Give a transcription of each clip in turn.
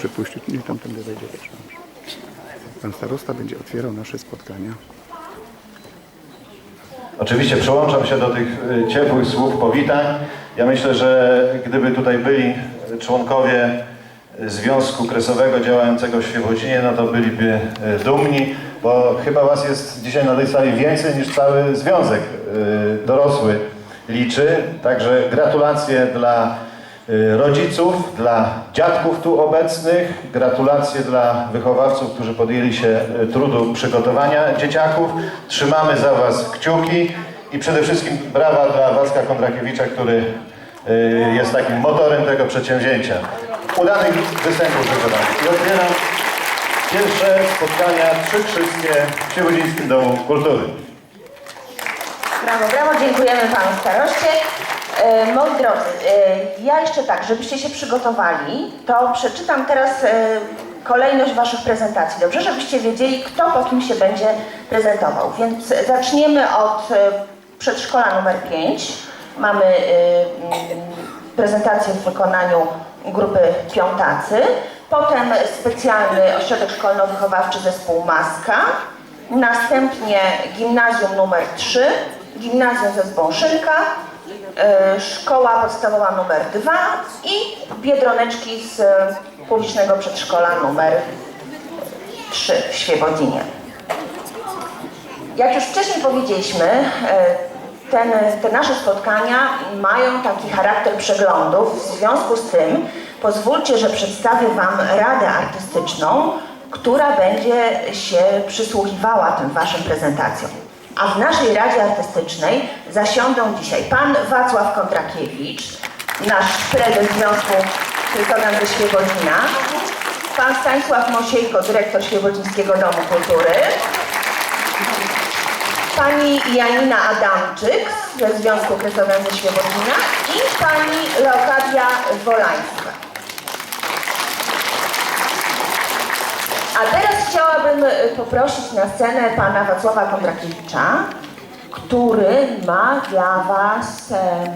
przypuścić. Niech tam tędy wejdzie. Pan starosta będzie otwierał nasze spotkania. Oczywiście przyłączam się do tych y, ciepłych słów powitań. Ja myślę, że gdyby tutaj byli członkowie Związku Kresowego działającego w Świebodzinie, no to byliby y, dumni, bo chyba Was jest dzisiaj na tej sali więcej niż cały związek y, dorosły liczy. Także gratulacje dla rodziców, dla dziadków tu obecnych, gratulacje dla wychowawców, którzy podjęli się y, trudu przygotowania dzieciaków. Trzymamy za Was kciuki i przede wszystkim brawa dla Wacka Kondrakiewicza, który y, jest takim motorem tego przedsięwzięcia. Udanych występów życzę Wam. I otwieram pierwsze spotkania trzykrzyskie w Świebodzińskim Domu Kultury. Brawo, brawo, dziękujemy Panu Staroście. E, moi drodzy, e, ja jeszcze tak, żebyście się przygotowali, to przeczytam teraz e, kolejność Waszych prezentacji. Dobrze, żebyście wiedzieli, kto po kim się będzie prezentował. Więc zaczniemy od przedszkola numer 5. Mamy mm, prezentację w wykonaniu grupy piątacy. Potem specjalny ośrodek szkolno-wychowawczy zespół Maska. Następnie gimnazjum numer 3, gimnazjum ze Zbąszynka, e, szkoła podstawowa numer 2 i Biedroneczki z e, publicznego przedszkola numer 3 w Świebodzinie. Jak już wcześniej powiedzieliśmy, e, ten, te nasze spotkania mają taki charakter przeglądów. W związku z tym pozwólcie, że przedstawię Wam radę artystyczną, która będzie się przysłuchiwała tym Waszym prezentacjom. A w naszej Radzie Artystycznej zasiądą dzisiaj Pan Wacław Kondrakiewicz, nasz prezes Związku Krytowian ze Świebodzina, Pan Stanisław Mosiejko, dyrektor Świebodzińskiego Domu Kultury, Pani Janina Adamczyk ze Związku Kresowian ze Świebodzina i Pani Leokadia Wolańska. A teraz chciałabym y, poprosić na scenę Pana Wacława Kondrakiewicza, który ma dla Was e,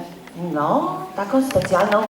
no, taką specjalną